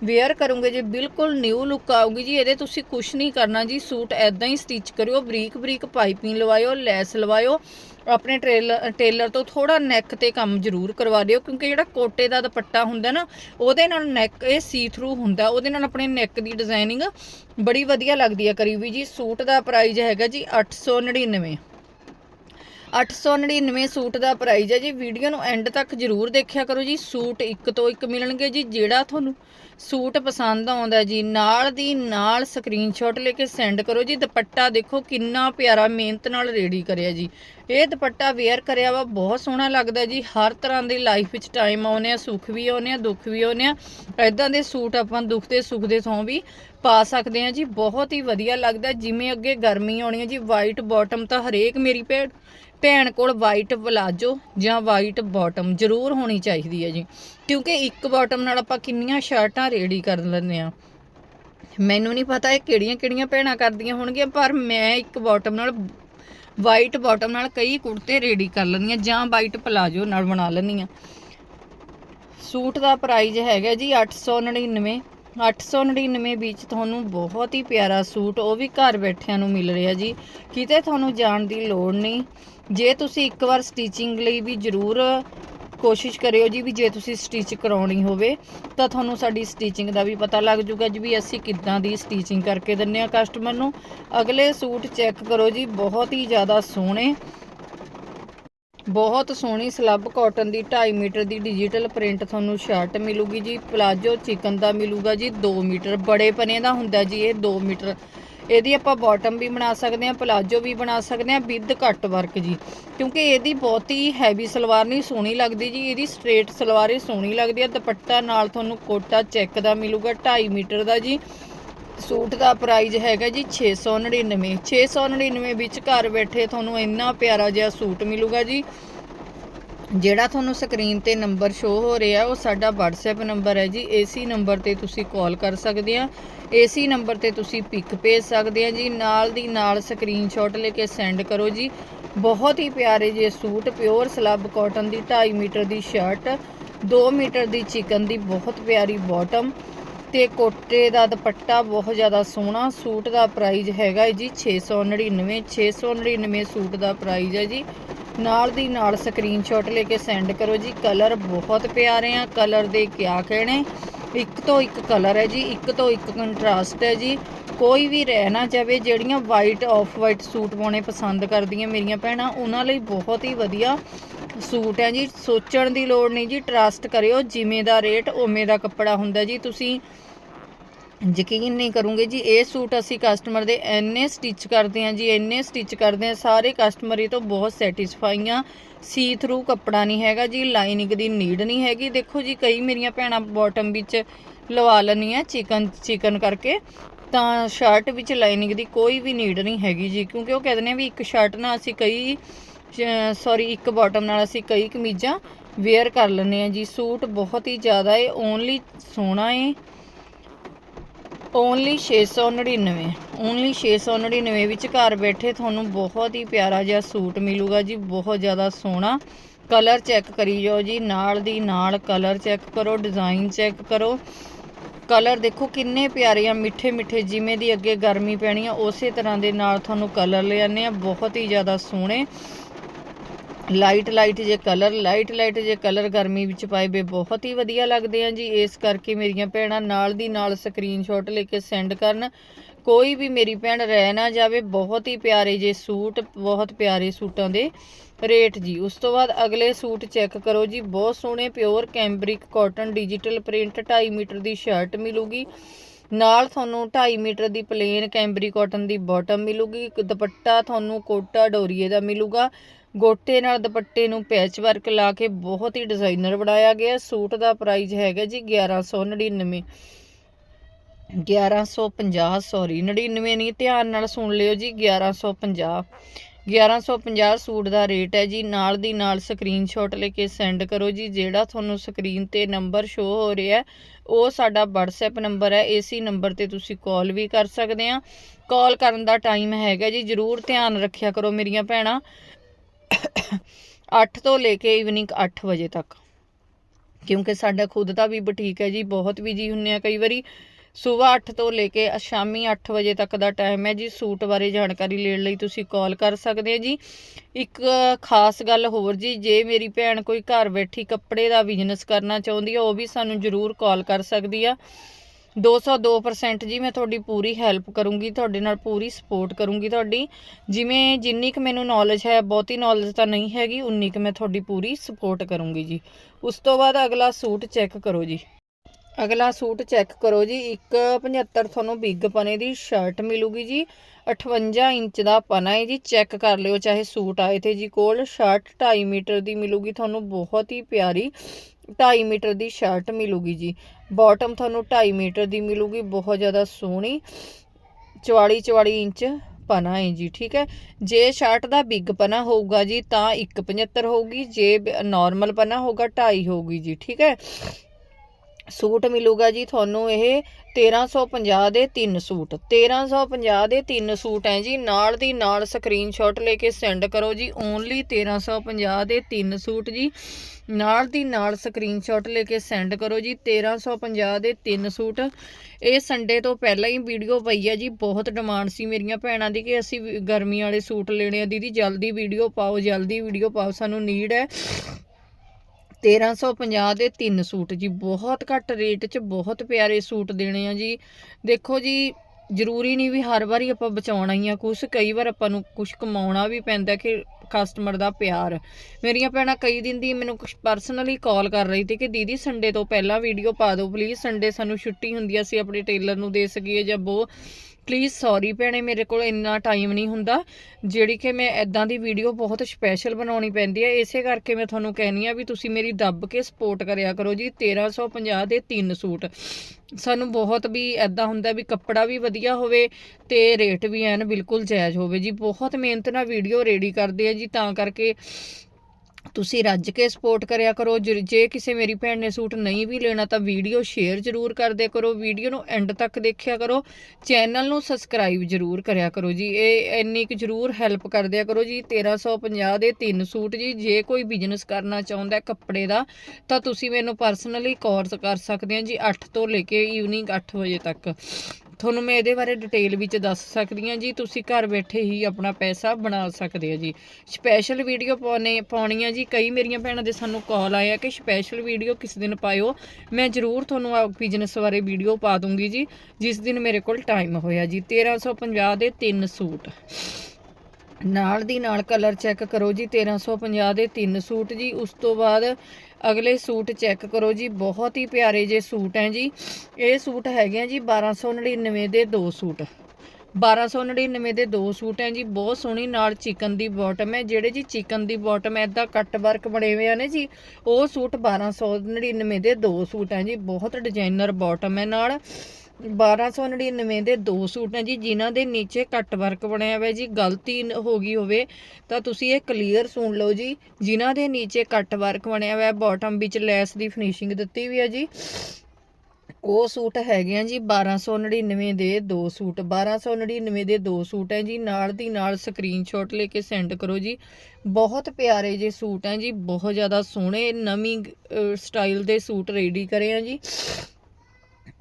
ਵੇਅਰ ਕਰੋਗੇ ਜੀ, ਬਿਲਕੁਲ ਨਿਊ ਲੁੱਕ ਆਊਗੀ ਜੀ, ਇਹਦੇ ਤੁਸੀਂ ਕੁਝ ਨਹੀਂ ਕਰਨਾ ਜੀ, ਸੂਟ ਐਦਾਂ ਹੀ ਸਟਿਚ ਕਰਿਓ ਬਰੀਕ ਬਰੀਕ ਪਾਈਪਿੰਗ ਲਵਾਇਓ, ਲੈਸ ਲਵਾਇਓ। ਆਪਣੇ ਟ੍ਰੇਲਰ ਟੇਲਰ ਤੋਂ ਥੋੜਾ ਨੈਕ ਤੇ ਕੰਮ ਜ਼ਰੂਰ ਕਰਵਾ ਦਿਓ, ਕਿਉਂਕਿ ਜਿਹੜਾ ਕੋਟੇ ਦਾ ਦੁਪੱਟਾ ਹੁੰਦਾ ਨਾ, ਉਹਦੇ ਨਾਲ ਨੈਕ ਇਹ ਸੀ ਥਰੂ ਹੁੰਦਾ, ਉਹਦੇ ਨਾਲ ਆਪਣੇ ਨੈਕ ਦੀ ਡਿਜ਼ਾਈਨਿੰਗ ਬੜੀ ਵਧੀਆ ਲੱਗਦੀ ਹੈ ਕਰੀਬੀ ਜੀ। ਸੂਟ ਦਾ ਪ੍ਰਾਈਸ ਹੈਗਾ ਜੀ 899 899 ਸੂਟ ਦਾ ਪ੍ਰਾਈਸ ਹੈ ਜੀ। ਵੀਡੀਓ ਨੂੰ ਐਂਡ ਤੱਕ ਜਰੂਰ ਦੇਖਿਆ ਕਰੋ ਜੀ। ਸੂਟ ਇੱਕ ਤੋਂ ਇੱਕ ਮਿਲਣਗੇ ਜੀ, ਜਿਹੜਾ ਤੁਹਾਨੂੰ ਸੂਟ ਪਸੰਦ ਆਉਂਦਾ ਜੀ, ਨਾਲ ਦੀ ਨਾਲ ਸਕਰੀਨਸ਼ਾਟ ਲੈ ਕੇ ਸੈਂਡ ਕਰੋ ਜੀ। ਦੁਪੱਟਾ ਦੇਖੋ ਕਿੰਨਾ ਪਿਆਰਾ ਮਿਹਨਤ ਨਾਲ ਰੈਡੀ ਕਰਿਆ ਜੀ। ਇਹ ਦੁਪੱਟਾ ਵੇਅਰ ਕਰਿਆ ਵਾ, ਬਹੁਤ ਸੋਹਣਾ ਲੱਗਦਾ ਜੀ। ਹਰ ਤਰ੍ਹਾਂ ਦੀ ਲਾਈਫ ਵਿੱਚ ਟਾਈਮ ਆਉਨੇ ਆ, ਸੁੱਖ ਵੀ ਆਉਨੇ ਆ, ਦੁੱਖ ਵੀ ਆਉਨੇ ਆ। ਐਦਾਂ ਦੇ ਸੂਟ ਆਪਾਂ ਦੁੱਖ ਦੇ ਸੁੱਖ ਦੇ ਥੋਂ ਵੀ ਪਾ ਸਕਦੇ ਆ ਜੀ। ਬਹੁਤ ਹੀ ਵਧੀਆ ਲੱਗਦਾ, ਜਿਵੇਂ ਅੱਗੇ ਗਰਮੀ ਆਉਣੀ ਹੈ ਜੀ ਵਾਈਟ ਬਾਟਮ ਤਾਂ ਹਰੇਕ ਮੇਰੀ ਭੈਣ ਭੈਣ ਕੋਲ ਵਾਈਟ ਪਲਾਜੋ ਜਾਂ ਵਾਈਟ ਬਾਟਮ ਜ਼ਰੂਰ ਹੋਣੀ ਚਾਹੀਦੀ ਹੈ ਜੀ। ਕਿਉਂਕਿ ਇੱਕ ਬਾਟਮ ਨਾਲ ਆਪਾਂ ਕਿੰਨੀਆਂ ਸ਼ਰਟਾਂ ਰੈਡੀ ਕਰ ਲੈਂਦੇ ਆ। ਮੈਨੂੰ ਨਹੀਂ ਪਤਾ ਇਹ ਕਿਹੜੀਆਂ ਕਿਹੜੀਆਂ ਭੈਣਾਂ ਕਰਦੀਆਂ ਹੋਣਗੀਆਂ, ਪਰ ਮੈਂ ਇੱਕ ਬਾਟਮ ਨਾਲ ਵਾਈਟ ਬਾਟਮ ਨਾਲ ਕਈ ਕੁੜਤੇ ਰੈਡੀ ਕਰ ਲੈਂਦੀਆਂ, ਜਾਂ ਵਾਈਟ ਪਲਾਜੋ ਨਾਲ ਬਣਾ ਲੈਂਦੀਆਂ। ਸੂਟ ਦਾ ਪ੍ਰਾਈਸ ਹੈਗਾ ਜੀ 899 899 ਵਿੱਚ ਤੁਹਾਨੂੰ ਬਹੁਤ ਹੀ ਪਿਆਰਾ ਸੂਟ ਉਹ ਵੀ ਘਰ ਬੈਠਿਆਂ ਨੂੰ ਮਿਲ ਰਿਹਾ ਜੀ। ਕਿਤੇ ਤੁਹਾਨੂੰ ਜਾਣ ਦੀ ਲੋੜ ਨਹੀਂ। ਜੇ ਤੁਸੀਂ ਇੱਕ ਵਾਰ ਸਟਿਚਿੰਗ ਲਈ ਵੀ ਜ਼ਰੂਰ ਕੋਸ਼ਿਸ਼ ਕਰਿਓ ਜੀ ਵੀ ਜੇ ਤੁਸੀਂ ਸਟਿਚ ਕਰਾਉਣੀ ਹੋਵੇ, ਤਾਂ ਤੁਹਾਨੂੰ ਸਾਡੀ ਸਟਿਚਿੰਗ ਦਾ ਵੀ ਪਤਾ ਲੱਗ ਜੂਗਾ ਜੀ ਵੀ ਅਸੀਂ ਕਿੱਦਾਂ ਦੀ ਸਟਿਚਿੰਗ ਕਰਕੇ ਦਿੰਨੇ ਆ ਕਸਟਮਰ ਨੂੰ। ਅਗਲੇ ਸੂਟ ਚੈੱਕ ਕਰੋ ਜੀ, ਬਹੁਤ ਹੀ ਜ਼ਿਆਦਾ ਸੋਹਣੇ। ਬਹੁਤ ਸੋਹਣੀ ਸਲੱਬ ਕਾਟਨ ਦੀ 2.5 ਮੀਟਰ ਦੀ ਡਿਜੀਟਲ ਪ੍ਰਿੰਟ ਤੁਹਾਨੂੰ ਸ਼ਰਟ ਮਿਲੂਗੀ ਜੀ ਪਲਾਜੋ ਚਿਕਨ ਦਾ ਮਿਲੂਗਾ ਜੀ 2 ਮੀਟਰ। ਬੜੇ ਪਨੇ ਦਾ ਹੁੰਦਾ ਜੀ ਇਹ 2 ਮੀਟਰ। ਇਹਦੀ ਆਪਾਂ ਬਾਟਮ ਵੀ ਬਣਾ ਸਕਦੇ ਹਾਂ ਪਲਾਜੋ ਵੀ ਬਣਾ ਸਕਦੇ ਹਾਂ ਵਿਦ ਕੱਟ ਵਰਕ ਜੀ। ਕਿਉਂਕਿ ਇਹਦੀ ਬਹੁਤੀ ਹੈਵੀ ਸਲਵਾਰ ਨਹੀਂ ਸੋਹਣੀ ਲੱਗਦੀ ਜੀ, ਇਹਦੀ ਸਟ੍ਰੇਟ ਸਲਵਾਰ ਹੀ ਸੋਹਣੀ ਲੱਗਦੀ ਹੈ ਦੁਪੱਟਾ ਨਾਲ ਤੁਹਾਨੂੰ ਕੋਟਾ ਚੈੱਕ ਦਾ ਮਿਲੂਗਾ 2.5 ਮੀਟਰ ਦਾ ਜੀ। ਸੂਟ ਦਾ ਪ੍ਰਾਈਸ ਹੈਗਾ ਜੀ 699 699 ਵਿੱਚ ਘਰ ਬੈਠੇ ਤੁਹਾਨੂੰ ਇੰਨਾ ਪਿਆਰਾ ਜਿਹਾ ਸੂਟ ਮਿਲੂਗਾ ਜੀ। ਜਿਹੜਾ ਤੁਹਾਨੂੰ ਸਕਰੀਨ ਤੇ ਨੰਬਰ ਸ਼ੋ ਹੋ ਰਿਹਾ, ਉਹ ਸਾਡਾ WhatsApp ਨੰਬਰ ਹੈ ਜੀ। ਏਸੀ ਨੰਬਰ ਤੇ ਤੁਸੀਂ ਕਾਲ ਕਰ ਸਕਦੇ ਆ। ਏਸੀ ਨੰਬਰ ਤੇ ਤੁਸੀਂ ਪਿਕ ਭੇਜ ਸਕਦੇ ਆ ਜੀ। ਨਾਲ ਦੀ ਨਾਲ ਸਕਰੀਨਸ਼ਾਟ ਲੈ ਕੇ ਸੈਂਡ ਕਰੋ ਜੀ। ਬਹੁਤ ਹੀ ਪਿਆਰੇ ਜੇ ਸੂਟ ਪਿਓਰ ਸਲੱਬ ਕਾਟਨ ਦੀ 2.5 ਮੀਟਰ ਦੀ ਸ਼ਰਟ 2 ਮੀਟਰ ਦੀ ਚਿਕਨ ਦੀ ਬਹੁਤ ਪਿਆਰੀ ਬਾਟਮ ਤੇ ਕੋਟੇ ਦਾ ਦੁਪੱਟਾ ਬਹੁਤ ਜ਼ਿਆਦਾ ਸੋਹਣਾ। ਸੂਟ ਦਾ ਪ੍ਰਾਈਸ ਹੈਗਾ ਜੀ 699 699 ਸੂਟ ਦਾ ਪ੍ਰਾਈਸ ਹੈ ਜੀ। ਨਾਲ ਦੀ ਨਾਲ ਸਕਰੀਨਸ਼ਾਟ ਲੈ ਕੇ ਸੈਂਡ ਕਰੋ ਜੀ। ਕਲਰ ਬਹੁਤ ਪਿਆਰੇ ਆ। ਕਲਰ ਦੇ ਕਿਆ ਕਹਿਣੇ? ਇੱਕ ਤੋਂ ਇੱਕ ਕਲਰ ਹੈ ਜੀ। ਇੱਕ ਤੋਂ ਇੱਕ ਕੰਟਰਾਸਟ ਹੈ ਜੀ। ਕੋਈ ਵੀ ਰਹਿ ਨਾ ਜਾਵੇ, ਜਿਹੜੀਆਂ ਵਾਈਟ ਆਫ ਵਾਈਟ ਸੂਟ ਪਾਉਣੇ ਪਸੰਦ ਕਰਦੀਆਂ ਮੇਰੀਆਂ ਭੈਣਾਂ, ਉਹਨਾਂ ਲਈ ਬਹੁਤ ਹੀ ਵਧੀਆ ਸੂਟ ਹੈ ਜੀ। ਸੋਚਣ ਦੀ ਲੋੜ ਨਹੀਂ ਜੀ। ਟਰਸਟ ਕਰਿਓ, ਜਿਵੇਂ ਦਾ ਰੇਟ ਉਵੇਂ ਦਾ ਕੱਪੜਾ ਹੁੰਦਾ ਜੀ। ਤੁਸੀਂ ਯਕੀਨ ਨਹੀਂ ਕਰੂੰਗੇ ਜੀ, ਇਹ ਸੂਟ ਅਸੀਂ ਕਸਟਮਰ ਦੇ ਇੰਨੇ ਸਟਿਚ ਕਰਦੇ ਹਾਂ ਜੀ, ਇੰਨੇ ਸਟਿਚ ਕਰਦੇ ਹਾਂ, ਸਾਰੇ ਕਸਟਮਰ ਇਹ ਤੋਂ ਬਹੁਤ ਸੈਟੀਸਫਾਈ ਆ। ਸੀ ਥਰੂ ਕੱਪੜਾ ਨਹੀਂ ਹੈਗਾ ਜੀ ਲਾਈਨਿੰਗ ਦੀ ਨੀਡ ਨਹੀਂ ਹੈਗੀ। ਦੇਖੋ ਜੀ, ਕਈ ਮੇਰੀਆਂ ਭੈਣਾਂ ਬਾਟਮ ਵਿੱਚ ਲਵਾ ਲੈਣੀਆਂ ਚਿਕਨ ਚਿਕਨ ਕਰਕੇ, ਤਾਂ ਸ਼ਰਟ ਵਿੱਚ ਲਾਈਨਿੰਗ ਦੀ ਕੋਈ ਵੀ ਨੀਡ ਨਹੀਂ ਹੈਗੀ ਜੀ, ਕਿਉਂਕਿ ਉਹ ਕਹਿੰਦੇ ਨੇ ਵੀ ਇੱਕ ਸ਼ਰਟ ਨਾਲ ਅਸੀਂ ਕਈ ਸੌਰੀ ਇੱਕ ਬਾਟਮ ਨਾਲ ਅਸੀਂ ਕਈ ਕਮੀਜ਼ਾਂ ਵੇਅਰ ਕਰ ਲੈਂਦੇ ਆ ਜੀ। ਸੂਟ ਬਹੁਤ ਹੀ ਜ਼ਿਆਦਾ ਏ ਓਨਲੀ ਸੋਹਣਾ ਏ। ਓਨਲੀ 699 ਓਨਲੀ 699 ਵਿੱਚ ਘਰ ਬੈਠੇ ਤੁਹਾਨੂੰ ਬਹੁਤ ਹੀ ਪਿਆਰਾ ਜਿਹਾ ਸੂਟ ਮਿਲੂਗਾ ਜੀ, ਬਹੁਤ ਜ਼ਿਆਦਾ ਸੋਹਣਾ। ਕਲਰ ਚੈੱਕ ਕਰੀ ਜਾਓ ਜੀ, ਨਾਲ ਦੀ ਨਾਲ ਕਲਰ ਚੈੱਕ ਕਰੋ, ਡਿਜ਼ਾਈਨ ਚੈੱਕ ਕਰੋ। ਕਲਰ ਦੇਖੋ ਕਿੰਨੇ ਪਿਆਰੇ ਆ, ਮਿੱਠੇ ਮਿੱਠੇ, ਜਿਵੇਂ ਦੀ ਅੱਗੇ ਗਰਮੀ ਪੈਣੀ ਆ, ਉਸੇ ਤਰ੍ਹਾਂ ਦੇ ਨਾਲ ਤੁਹਾਨੂੰ ਕਲਰ ਲੈ ਆਨੇ ਆ, ਬਹੁਤ ਹੀ ਜ਼ਿਆਦਾ ਸੋਹਣੇ। ਲਾਈਟ ਲਾਈਟ ਜੇ ਕਲਰ, ਲਾਈਟ ਲਾਈਟ ਜੇ ਕਲਰ ਗਰਮੀ ਵਿੱਚ ਪਾਏ ਵੇ ਬਹੁਤ ਹੀ ਵਧੀਆ ਲੱਗਦੇ ਆ ਜੀ। ਇਸ ਕਰਕੇ ਮੇਰੀਆਂ ਭੈਣਾਂ ਨਾਲ ਦੀ ਨਾਲ ਸਕਰੀਨਸ਼ਾਟ ਲੈ ਕੇ ਸੈਂਡ ਕਰਨ। ਕੋਈ ਵੀ ਮੇਰੀ ਭੈਣ ਰਹਿ ਨਾ ਜਾਵੇ, ਬਹੁਤ ਹੀ ਪਿਆਰੇ ਜੇ ਸੂਟ, ਬਹੁਤ ਪਿਆਰੇ ਸੂਟਾਂ ਦੇ ਰੇਟ ਜੀ। ਉਸ ਤੋਂ ਬਾਅਦ ਅਗਲੇ ਸੂਟ ਚੈੱਕ ਕਰੋ ਜੀ। ਬਹੁਤ ਸੋਹਣੇ pure cambric cotton digital print 2.5 metre ਦੀ ਸ਼ਰਟ ਮਿਲੂਗੀ। ਨਾਲ ਤੁਹਾਨੂੰ 2.5 ਮੀਟਰ ਦੀ ਪਲੇਨ ਕੈਂਬਰੀ ਕਾਟਨ ਦੀ ਬਾਟਮ ਮਿਲੂਗੀ। ਦੁਪੱਟਾ ਤੁਹਾਨੂੰ ਕੋਟਾ ਡੋਰੀਏ ਦਾ ਮਿਲੂਗਾ। ਗੋਟੇ ਨਾਲ ਦੁਪੱਟੇ ਨੂੰ ਪੈਚ ਵਰਕ ਲਾ ਕੇ ਬਹੁਤ ਹੀ ਡਿਜ਼ਾਈਨਰ ਬਣਾਇਆ ਗਿਆ। ਸੂਟ ਦਾ ਪ੍ਰਾਈਸ ਹੈਗਾ ਜੀ 1199 1150 ਸੌਰੀ 99 ਨਹੀਂ, ਧਿਆਨ ਨਾਲ ਸੁਣ ਲਿਓ ਜੀ 1150 1150 ਸੂਟ ਦਾ ਰੇਟ ਹੈ ਜੀ, ਨਾਲ ਦੀ ਨਾਲ ਸਕਰੀਨਸ਼ਾਟ ਲੈ ਕੇ ਸੈਂਡ ਕਰੋ ਜੀ, ਜਿਹੜਾ ਤੁਹਾਨੂੰ ਸਕਰੀਨ ਤੇ ਨੰਬਰ ਸ਼ੋ ਹੋ ਰਿਹਾ, ਉਹ ਸਾਡਾ WhatsApp ਨੰਬਰ ਹੈ, ਇਸੇ ਨੰਬਰ ਤੇ ਤੁਸੀਂ ਕਾਲ ਵੀ ਕਰ ਸਕਦੇ ਆ। ਕਾਲ ਕਰਨ ਦਾ ਟਾਈਮ ਹੈਗਾ ਜੀ, ਜਰੂਰ ਧਿਆਨ ਰੱਖਿਆ ਕਰੋ ਮੇਰੀਆਂ ਭੈਣਾਂ। 8 ਤੋਂ ਲੈ ਕੇ ਈਵਨਿੰਗ 8 ਵਜੇ ਤੱਕ। ਕਿਉਂਕਿ ਸਾਡਾ ਖੁਦ ਦਾ ਵੀ ਬੁਟੀਕ ਹੈ ਜੀ, ਬਹੁਤ ਬਿਜ਼ੀ ਹੁੰਨੇ ਆ ਕਈ ਵਾਰੀ। ਸਵੇਰ 8 ਤੋਂ ਲੈ ਕੇ ਸ਼ਾਮੀ 8 ਵਜੇ ਤੱਕ ਦਾ ਟਾਈਮ ਹੈ ਜੀ। ਸੂਟ ਬਾਰੇ ਜਾਣਕਾਰੀ ਲੈਣ ਲਈ ਤੁਸੀਂ ਕਾਲ ਕਰ ਸਕਦੇ ਹੋ ਜੀ। ਇੱਕ ਖਾਸ ਗੱਲ ਹੋਰ ਜੀ, ਜੇ ਮੇਰੀ ਭੈਣ ਕੋਈ ਘਰ ਬੈਠੀ ਕੱਪੜੇ ਦਾ ਬਿਜ਼ਨਸ ਕਰਨਾ ਚਾਹੁੰਦੀ ਹੈ ਉਹ ਵੀ ਸਾਨੂੰ ਜ਼ਰੂਰ ਕਾਲ ਕਰ ਸਕਦੀ ਆ। 202% ਜੀ ਮੈਂ ਤੁਹਾਡੀ ਪੂਰੀ ਹੈਲਪ ਕਰੂੰਗੀ, ਤੁਹਾਡੇ ਨਾਲ ਪੂਰੀ ਸਪੋਰਟ ਕਰੂੰਗੀ ਤੁਹਾਡੀ। ਜਿਵੇਂ ਜਿੰਨੀ ਕੁ ਮੈਨੂੰ ਨੌਲੇਜ ਹੈ, ਬਹੁਤੀ ਨੌਲੇਜ ਤਾਂ ਨਹੀਂ ਹੈਗੀ, ਉਨੀ ਕੁ ਮੈਂ ਤੁਹਾਡੀ ਪੂਰੀ ਸਪੋਰਟ ਕਰੂੰਗੀ ਜੀ। ਉਸ ਤੋਂ ਬਾਅਦ ਅਗਲਾ ਸੂਟ ਚੈੱਕ ਕਰੋ ਜੀ। ਅਗਲਾ ਸੂਟ ਚੈੱਕ ਕਰੋ ਜੀ 175 ਤੁਹਾਨੂੰ ਬਿੱਗ ਪਨੇ ਦੀ ਸ਼ਰਟ ਮਿਲੂਗੀ ਜੀ। 58 ਇੰਚ ਦਾ ਪਨਾ ਹੈ ਜੀ ਚੈੱਕ ਕਰ ਲਿਓ ਚਾਹੇ ਸੂਟ ਆਏ ਤੇ ਜੀ ਕੋਲ। ਸ਼ਰਟ 2.5 ਮੀਟਰ ਦੀ ਮਿਲੂਗੀ, ਤੁਹਾਨੂੰ ਬਹੁਤ ਹੀ ਪਿਆਰੀ 2.5 ਮੀਟਰ ਦੀ ਸ਼ਰਟ ਮਿਲੂਗੀ ਜੀ। ਬਾਟਮ ਤੁਹਾਨੂੰ 2.5 ਮੀਟਰ ਦੀ ਮਿਲੂਗੀ, ਬਹੁਤ ਜ਼ਿਆਦਾ ਸੋਹਣੀ। 44 44 ਇੰਚ ਪਨਾ ਹੈ ਜੀ, ਠੀਕ ਹੈ। ਜੇ ਸ਼ਰਟ ਦਾ ਬਿੱਗ ਪਨਾ ਹੋਊਗਾ ਜੀ, ਤਾਂ 175 ਹੋਊਗੀ। ਜੇ ਨਾਰਮਲ ਪਨਾ ਹੋਊਗਾ 2.5 ਹੋਊਗੀ ਜੀ, ਠੀਕ ਹੈ। ਸੂਟ ਮਿਲੂਗਾ ਜੀ ਤੁਹਾਨੂੰ ਇਹ 1350 ਦੇ ਤਿੰਨ ਸੂਟ। 1350 ਦੇ ਤਿੰਨ ਸੂਟ ਹੈ ਜੀ। ਨਾਲ ਦੀ ਨਾਲ ਸਕਰੀਨਸ਼ਾਟ ਲੈ ਕੇ ਸੈਂਡ ਕਰੋ ਜੀ। ਓਨਲੀ 1350 ਦੇ ਤਿੰਨ ਸੂਟ ਜੀ। ਨਾਲ ਦੀ ਨਾਲ ਸਕਰੀਨਸ਼ਾਟ ਲੈ ਕੇ ਸੈਂਡ ਕਰੋ ਜੀ। 1350 ਦੇ ਤਿੰਨ ਸੂਟ। ਇਹ ਸੰਡੇ ਤੋਂ ਪਹਿਲਾਂ ਹੀ ਵੀਡੀਓ ਪਈ ਹੈ ਜੀ। ਬਹੁਤ ਡਿਮਾਂਡ ਸੀ ਮੇਰੀਆਂ ਭੈਣਾਂ ਦੀ ਕਿ ਅਸੀਂ ਗਰਮੀ ਵਾਲੇ ਸੂਟ ਲੈਣੇ ਆ। ਦੀਦੀ, ਜਲਦੀ ਵੀਡੀਓ ਪਾਓ, ਜਲਦੀ ਵੀਡੀਓ ਪਾਓ। ਸਾਨੂੰ ਨੀਡ ਹੈ। 1350 ਦੇ ਤਿੰਨ ਸੂਟ ਜੀ, ਬਹੁਤ ਘੱਟ ਰੇਟ 'ਚ ਬਹੁਤ ਪਿਆਰੇ ਸੂਟ ਦੇਣੇ ਆ ਜੀ। ਦੇਖੋ ਜੀ, ਜ਼ਰੂਰੀ ਨਹੀਂ ਵੀ ਹਰ ਵਾਰੀ ਆਪਾਂ ਬਚਾਉਣਾ ਹੀ ਆ ਕੁਝ ਕਈ ਵਾਰ ਆਪਾਂ ਨੂੰ ਕੁਝ ਕਮਾਉਣਾ ਵੀ ਪੈਂਦਾ ਕਿ ਕਸਟਮਰ ਦਾ ਪਿਆਰ। ਮੇਰੀਆਂ ਭੈਣਾਂ ਕਈ ਦਿਨ ਦੀ ਮੈਨੂੰ ਕੁਝ ਪਰਸਨਲੀ ਕਾਲ ਕਰ ਰਹੀ ਸੀ ਕਿ ਦੀਦੀ ਸੰਡੇ ਤੋਂ ਪਹਿਲਾਂ ਵੀਡੀਓ ਪਾ ਦਿਓ ਪਲੀਜ਼ ਸੰਡੇ ਸਾਨੂੰ ਛੁੱਟੀ ਹੁੰਦੀ ਆ, ਅਸੀਂ ਆਪਣੇ ਟੇਲਰ ਨੂੰ ਦੇ ਸਕੀਏ ਜਾਂ ਬੋ। ਪਲੀਜ਼ ਸੌਰੀ ਭੈਣੇ, ਮੇਰੇ ਕੋਲ ਇੰਨਾ ਟਾਈਮ ਨਹੀਂ ਹੁੰਦਾ। ਜਿਹੜੀ ਕਿ ਮੈਂ ਐਦਾਂ ਦੀ ਵੀਡੀਓ ਬਹੁਤ ਸਪੈਸ਼ਲ ਬਣਾਉਣੀ ਪੈਂਦੀ ਹੈ ਇਸੇ ਕਰਕੇ ਮੈਂ ਤੁਹਾਨੂੰ ਕਹਿਨੀ ਆ ਵੀ ਤੁਸੀਂ ਮੇਰੀ ਦੱਬ ਕੇ ਸਪੋਰਟ ਕਰਿਆ ਕਰੋ ਜੀ 1350 ਦੇ ਤਿੰਨ ਸੂਟ। ਸਾਨੂੰ ਬਹੁਤ ਵੀ ਐਦਾਂ ਹੁੰਦਾ ਵੀ ਕੱਪੜਾ ਵੀ ਵਧੀਆ ਹੋਵੇ ਤੇ ਰੇਟ ਵੀ ਐਨ ਬਿਲਕੁਲ ਜਾਇਜ਼ ਹੋਵੇ ਜੀ। ਬਹੁਤ ਮਿਹਨਤ ਨਾਲ ਵੀਡੀਓ ਰੈਡੀ ਕਰਦੇ ਆ ਜੀ, ਤਾਂ ਕਰਕੇ ਤੁਸੀਂ ਰੱਜ ਕੇ ਸਪੋਰਟ ਕਰਿਆ ਕਰੋ। ਜੇ ਜੇ ਕਿਸੇ ਮੇਰੀ ਭੈਣ ਨੇ ਸੂਟ ਨਹੀਂ ਵੀ ਲੈਣਾ, ਤਾਂ ਵੀਡੀਓ ਸ਼ੇਅਰ ਜ਼ਰੂਰ ਕਰਦੇ ਕਰੋ। ਵੀਡੀਓ ਨੂੰ ਐਂਡ ਤੱਕ ਦੇਖਿਆ ਕਰੋ। ਚੈਨਲ ਨੂੰ ਸਬਸਕ੍ਰਾਈਬ ਜ਼ਰੂਰ ਕਰਿਆ ਕਰੋ ਜੀ। ਇਹ ਇੰਨੀ ਕੁ ਜ਼ਰੂਰ ਹੈਲਪ ਕਰਦਿਆ ਕਰੋ ਜੀ। 1350 ਦੇ ਤਿੰਨ ਸੂਟ ਜੀ। ਜੇ ਕੋਈ ਬਿਜ਼ਨਸ ਕਰਨਾ ਚਾਹੁੰਦਾ ਕੱਪੜੇ ਦਾ, ਤਾਂ ਤੁਸੀਂ ਮੈਨੂੰ ਪਰਸਨਲੀ ਕਾਲ ਕਰ ਸਕਦੇ ਹੋ ਜੀ 8 ਤੋਂ ਲੈ ਕੇ ਈਵਨਿੰਗ 8 ਵਜੇ ਤੱਕ। ਤੁਹਾਨੂੰ ਮੈਂ ਇਹਦੇ ਬਾਰੇ ਡਿਟੇਲ ਵਿੱਚ ਦੱਸ ਸਕਦੀ ਹਾਂ ਜੀ। ਤੁਸੀਂ ਘਰ ਬੈਠੇ ਹੀ ਆਪਣਾ ਪੈਸਾ ਬਣਾ ਸਕਦੇ ਹੋ ਜੀ। ਸਪੈਸ਼ਲ ਵੀਡੀਓ ਪਾਉਣੇ ਪਾਉਣੀ ਆ ਜੀ। ਕਈ ਮੇਰੀਆਂ ਭੈਣਾਂ ਦੇ ਸਾਨੂੰ ਕਾਲ ਆਇਆ ਕਿ ਸਪੈਸ਼ਲ ਵੀਡੀਓ ਕਿਸ ਦਿਨ ਪਾਇਓ? ਮੈਂ ਜ਼ਰੂਰ ਤੁਹਾਨੂੰ ਆ ਬਿਜ਼ਨਸ ਬਾਰੇ ਵੀਡੀਓ ਪਾ ਦੂੰਗੀ ਜੀ, ਜਿਸ ਦਿਨ ਮੇਰੇ ਕੋਲ ਟਾਈਮ ਹੋਇਆ ਜੀ। 1350 ਦੇ ਤਿੰਨ ਸੂਟ। ਨਾਲ ਦੀ ਨਾਲ ਕਲਰ ਚੈੱਕ ਕਰੋ ਜੀ। 1350 ਦੇ ਤਿੰਨ ਸੂਟ ਜੀ। ਉਸ ਤੋਂ ਬਾਅਦ ਅਗਲੇ ਸੂਟ ਚੈੱਕ ਕਰੋ ਜੀ, ਬਹੁਤ ਹੀ ਪਿਆਰੇ ਜੇ ਸੂਟ ਹੈ ਜੀ। ਇਹ ਸੂਟ ਹੈਗੇ ਆ ਜੀ 1299 ਦੇ ਦੋ ਸੂਟ। 1299 ਦੇ ਦੋ ਸੂਟ ਹੈ ਜੀ, ਬਹੁਤ ਸੋਹਣੀ ਨਾਲ ਚਿਕਨ ਦੀ ਬਾਟਮ ਹੈ। ਜਿਹੜੇ ਜੀ ਚਿਕਨ ਦੀ ਬਾਟਮ ਐਦਾਂ ਕੱਟ ਵਰਕ ਬਣੇ ਹੋਏ ਆ ਨੇ ਜੀ, ਉਹ ਸੂਟ 1299 ਦੇ ਦੋ ਸੂਟ ਹੈ ਜੀ, ਬਹੁਤ ਡਿਜ਼ਾਈਨਰ ਬਾਟਮ ਹੈ ਨਾਲ। 1299 ਦੇ ਦੋ ਸੂਟ ਨੇ ਜੀ, ਜਿਨ੍ਹਾਂ ਦੇ ਨੀਚੇ ਕੱਟ ਵਰਕ ਬਣਿਆ ਹੋਇਆ ਜੀ, ਗਲਤੀ ਹੋ ਗਈ ਹੋਵੇ, ਤਾਂ ਤੁਸੀਂ ਇਹ ਕਲੀਅਰ ਸੁਣ ਲਓ ਜੀ, ਜਿਨ੍ਹਾਂ ਦੇ ਨੀਚੇ ਕੱਟ ਵਰਕ ਬਣਿਆ ਹੋਇਆ, ਬਾਟਮ ਵਿੱਚ ਲੈਸ ਦੀ ਫਿਨਿਸ਼ਿੰਗ ਦਿੱਤੀ ਹੋਈ ਹੈ ਜੀ। ਉਹ ਸੂਟ ਹੈਗੇ ਆ ਜੀ 1299 ਦੇ ਦੋ ਸੂਟ 1299 ਦੇ ਦੋ ਸੂਟ ਹੈ ਜੀ, ਨਾਲ ਦੀ ਨਾਲ ਸਕਰੀਨਸ਼ਾਟ ਲੈ ਕੇ ਸੈਂਡ ਕਰੋ ਜੀ। ਬਹੁਤ ਪਿਆਰੇ ਜੇ ਸੂਟ ਹੈ ਜੀ, ਬਹੁਤ ਜ਼ਿਆਦਾ ਸੋਹਣੇ, ਨਵੀਂ ਸਟਾਈਲ ਦੇ ਸੂਟ ਰੈਡੀ ਕਰੇ ਆ ਜੀ।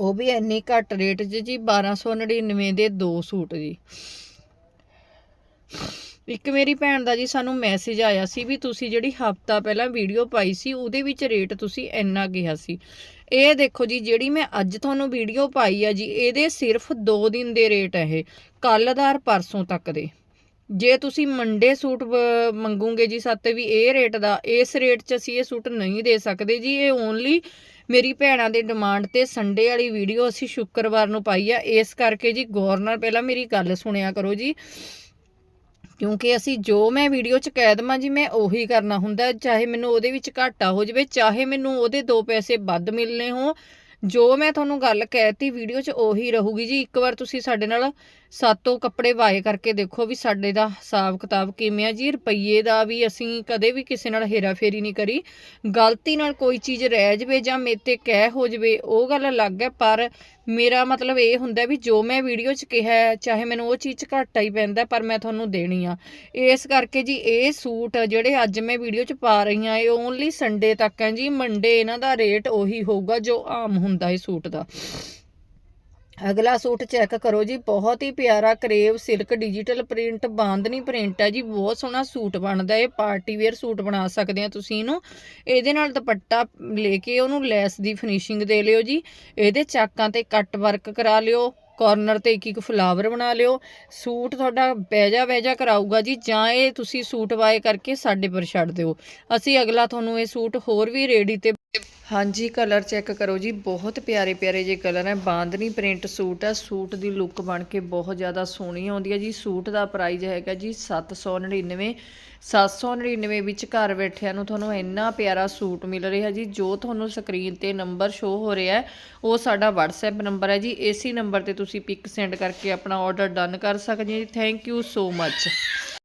ਉਹ ਵੀ ਇੰਨੀ ਘੱਟ ਰੇਟ 'ਚ ਜੀ 1299 ਦੇ ਦੋ ਸੂਟ ਜੀ। ਇੱਕ ਮੇਰੀ ਭੈਣ ਦਾ ਜੀ ਸਾਨੂੰ ਮੈਸੇਜ ਆਇਆ ਸੀ ਵੀ ਤੁਸੀਂ ਜਿਹੜੀ ਹਫਤਾ ਪਹਿਲਾਂ ਵੀਡੀਓ ਪਾਈ ਸੀ, ਉਹਦੇ ਵਿੱਚ ਰੇਟ ਤੁਸੀਂ ਇੰਨਾ ਕਿਹਾ ਸੀ। ਇਹ ਦੇਖੋ ਜੀ, ਜਿਹੜੀ ਮੈਂ ਅੱਜ ਤੁਹਾਨੂੰ ਵੀਡੀਓ ਪਾਈ ਆ ਜੀ, ਇਹਦੇ ਸਿਰਫ 2 ਦਿਨ ਦੇ ਰੇਟ ਹੈ ਇਹ, ਕੱਲ੍ਹ ਦਾ ਪਰਸੋਂ ਤੱਕ ਦੇ। ਜੇ ਤੁਸੀਂ ਮੰਡੇ ਸੂਟ ਵ- ਮੰਗੋਗੇ ਜੀ, ਸਾਤੇ ਵੀ ਇਹ ਰੇਟ ਦਾ, ਇਸ ਰੇਟ 'ਚ ਅਸੀਂ ਇਹ ਸੂਟ ਨਹੀਂ ਦੇ ਸਕਦੇ ਜੀ, ਇਹ ਓਨਲੀ ਮੇਰੀ ਭੈਣਾਂ ਦੇ ਡਿਮਾਂਡ ਤੇ ਸੰਡੇ ਵਾਲੀ ਵੀਡੀਓ ਅਸੀਂ ਸ਼ੁੱਕਰਵਾਰ ਨੂੰ ਪਾਈ ਆ। ਇਸ ਕਰਕੇ ਜੀ ਗੌਰ ਨਾਲ ਪਹਿਲਾਂ ਮੇਰੀ ਗੱਲ ਸੁਣਿਆ ਕਰੋ ਜੀ। ਕਿਉਂਕਿ ਅਸੀਂ ਜੋ ਮੈਂ ਵੀਡੀਓ 'ਚ ਕਹਿ ਦਵਾਂ ਜੀ, ਮੈਂ ਉਹੀ ਕਰਨਾ ਹੁੰਦਾ। ਚਾਹੇ ਮੈਨੂੰ ਉਹਦੇ ਵਿੱਚ ਘਾਟਾ ਹੋ ਜਾਵੇ, ਚਾਹੇ ਮੈਨੂੰ ਉਹਦੇ ਦੋ ਪੈਸੇ ਵੱਧ ਮਿਲਨੇ ਹੋ ਜੋ ਮੈਂ ਤੁਹਾਨੂੰ ਗੱਲ ਕਹਿਤੀ ਵੀਡੀਓ 'ਚ ਉਹੀ ਰਹੂਗੀ ਜੀ। ਇੱਕ ਵਾਰ ਤੁਸੀਂ ਸਾਡੇ ਨਾਲ ਸਾਤੋਂ ਕੱਪੜੇ ਵਾਏ ਕਰਕੇ ਦੇਖੋ ਵੀ ਸਾਡੇ ਦਾ ਹਿਸਾਬ ਕਿਤਾਬ ਕਿਵੇਂ ਆ ਜੀ, ਰੁਪਈਏ ਦਾ ਵੀ ਅਸੀਂ ਕਦੇ ਵੀ ਕਿਸੇ ਨਾਲ ਹੇਰਾਫੇਰੀ ਨਹੀਂ ਕਰੀ। ਗਲਤੀ ਨਾਲ ਕੋਈ ਚੀਜ਼ ਰਹਿ ਜਵੇ ਜਾਂ ਮੇਰੇ ਤੇ ਕਹਿ ਹੋ ਜਵੇ, ਉਹ ਗੱਲ ਅਲੱਗ ਹੈ, ਪਰ ਮੇਰਾ ਮਤਲਬ ਇਹ ਹੁੰਦਾ ਵੀ ਜੋ ਮੈਂ ਵੀਡੀਓ 'ਚ ਕਿਹਾ ਚਾਹੇ ਮੈਨੂੰ ਉਹ ਚੀਜ਼ 'ਚ ਘਾਟਾ ਹੀ ਪੈਂਦਾ, ਪਰ ਮੈਂ ਤੁਹਾਨੂੰ ਦੇਣੀ ਆ। ਇਸ ਕਰਕੇ ਜੀ ਇਹ ਸੂਟ ਜਿਹੜੇ ਅੱਜ ਮੈਂ ਵੀਡੀਓ 'ਚ ਪਾ ਰਹੀ ਆ ਇਹ ਓਨਲੀ ਸੰਡੇ ਤੱਕ ਹੈ ਜੀ ਮੰਡੇ ਇਹਨਾਂ ਦਾ ਰੇਟ ਉਹੀ ਹੋਊਗਾ ਜੋ ਆਮ ਹੁੰਦਾ ਹੈ ਸੂਟ ਦਾ। ਅਗਲਾ ਸੂਟ ਚੈੱਕ ਕਰੋ ਜੀ, ਬਹੁਤ ਹੀ ਪਿਆਰਾ crepe silk digital print bandhani print ਹੈ ਜੀ, ਬਹੁਤ ਸੋਹਣਾ ਸੂਟ ਬਣਦਾ ਇਹ ਪਾਰਟੀ ਵੇਅਰ ਸੂਟ ਬਣਾ ਸਕਦੇ ਆ ਤੁਸੀਂ ਇਹਨੂੰ। ਇਹਦੇ ਨਾਲ ਦੁਪੱਟਾ ਲੈ ਕੇ ਉਹਨੂੰ ਲੈਸ ਦੀ ਫਿਨਿਸ਼ਿੰਗ ਦੇ ਲਿਓ ਜੀ, ਇਹਦੇ ਚਾਕਾਂ ਤੇ ਕੱਟ ਵਰਕ ਕਰਾ ਲਿਓ ਕਾਰਨਰ ਤੇ ਇੱਕ ਇੱਕ ਫਲਾਵਰ ਬਣਾ ਲਿਓ, ਸੂਟ ਤੁਹਾਡਾ ਬੈਜਾ ਬੈਜਾ ਕਰਾਊਗਾ ਜੀ, ਜਾਂ ਇਹ ਤੁਸੀਂ ਸੂਟ ਵਾਏ ਕਰਕੇ ਸਾਡੇ ਪਰ ਛੱਡ ਦਿਓ। ਅਸੀਂ ਅਗਲਾ ਤੁਹਾਨੂੰ ਇਹ ਸੂਟ ਹੋਰ ਵੀ ਰੈਡੀ ਤੇ ਹਾਂਜੀ, ਕਲਰ ਚੈੱਕ ਕਰੋ ਜੀ। ਬਹੁਤ ਪਿਆਰੇ ਪਿਆਰੇ ਜੇ ਕਲਰ ਹੈ। ਬਾਂਦਨੀ ਪ੍ਰਿੰਟ ਸੂਟ ਹੈ। ਸੂਟ ਦੀ ਲੁੱਕ ਬਣ ਕੇ ਬਹੁਤ ਜ਼ਿਆਦਾ ਸੋਹਣੀ ਆਉਂਦੀ ਹੈ ਜੀ। ਸੂਟ ਦਾ ਪ੍ਰਾਈਸ ਹੈਗਾ ਜੀ 799 799 ਵਿੱਚ ਘਰ ਬੈਠਿਆਂ ਨੂੰ ਤੁਹਾਨੂੰ ਇੰਨਾ ਪਿਆਰਾ ਸੂਟ ਮਿਲ ਰਿਹਾ ਜੀ, ਜੋ ਤੁਹਾਨੂੰ ਸਕਰੀਨ ਤੇ ਨੰਬਰ ਸ਼ੋ ਹੋ ਰਿਹਾ ਹੈ, ਉਹ ਸਾਡਾ WhatsApp ਨੰਬਰ ਹੈ ਜੀ। ਇਸੇ ਨੰਬਰ ਤੇ ਤੁਸੀਂ ਪਿਕ ਸੈਂਡ ਕਰਕੇ ਆਪਣਾ ਆਰਡਰ ਡਨ ਕਰ ਸਕਦੇ ਜੀ। Thank you so much